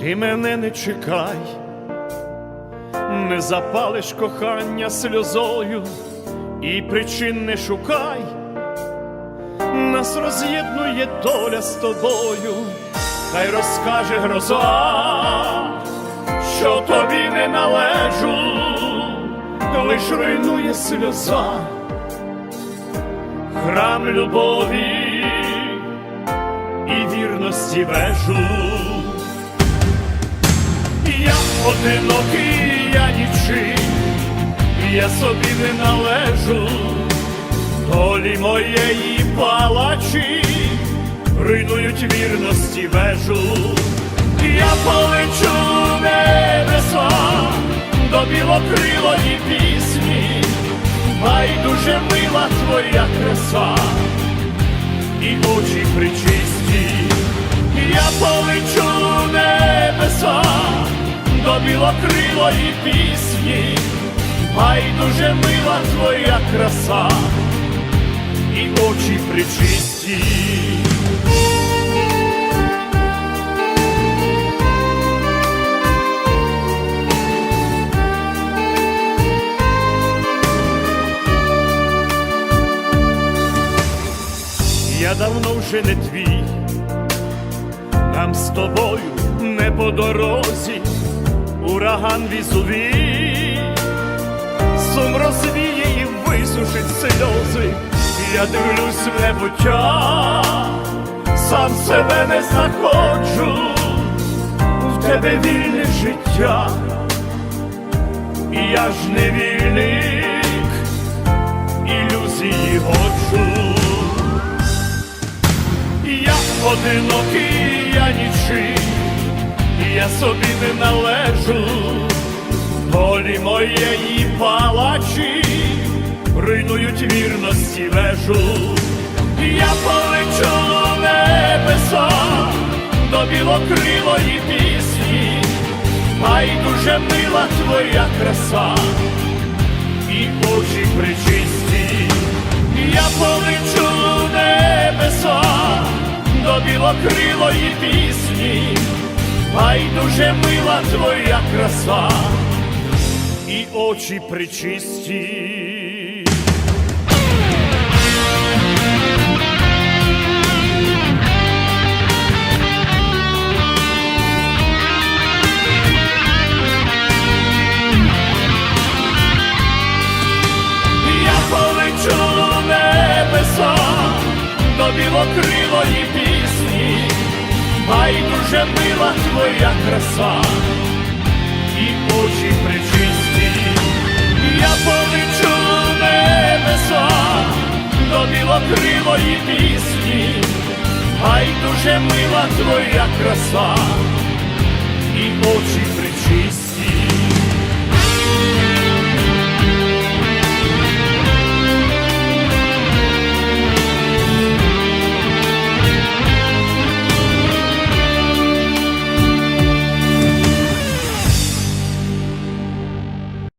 Ти мене не чекай, не запалиш кохання сльозою і причин не шукай, нас роз'єднує доля з тобою, хай розкаже гроза, що тобі не належу, лиш руйнує сльоза, храм любові і вірності вежу. Одинокий, я нічий, я собі не належу, долі моєї палачі, руйнують вірності вежу, я полечу небеса до білокрилої пісні, байдуже мила твоя краса. І очі причисті, я полечу білокрилої пісні, байдуже мила твоя краса. І очі причисті. Я давно вже не твій, нам з тобою не по дорозі, ураган візовий, сум розвіє і висушить сльози. Я дивлюсь в небуття, сам себе не знаходжу, в тебе вільне життя, і я ж не вільник, ілюзії годжу. Я одинокий, я собі не належу, долі моєї палачі, руйнують вірності вежу, я полечу небеса до білокрилої пісні, байдуже мила твоя краса і очі причисті, я полечу небеса до білокрилої пісні, байдуже мила твоя краса і очі причисті. До білокрилої пісні, байдуже мила твоя краса і очі причисті, я полечу небеса до білокрилої пісні, байдуже мила твоя краса і очі причисті.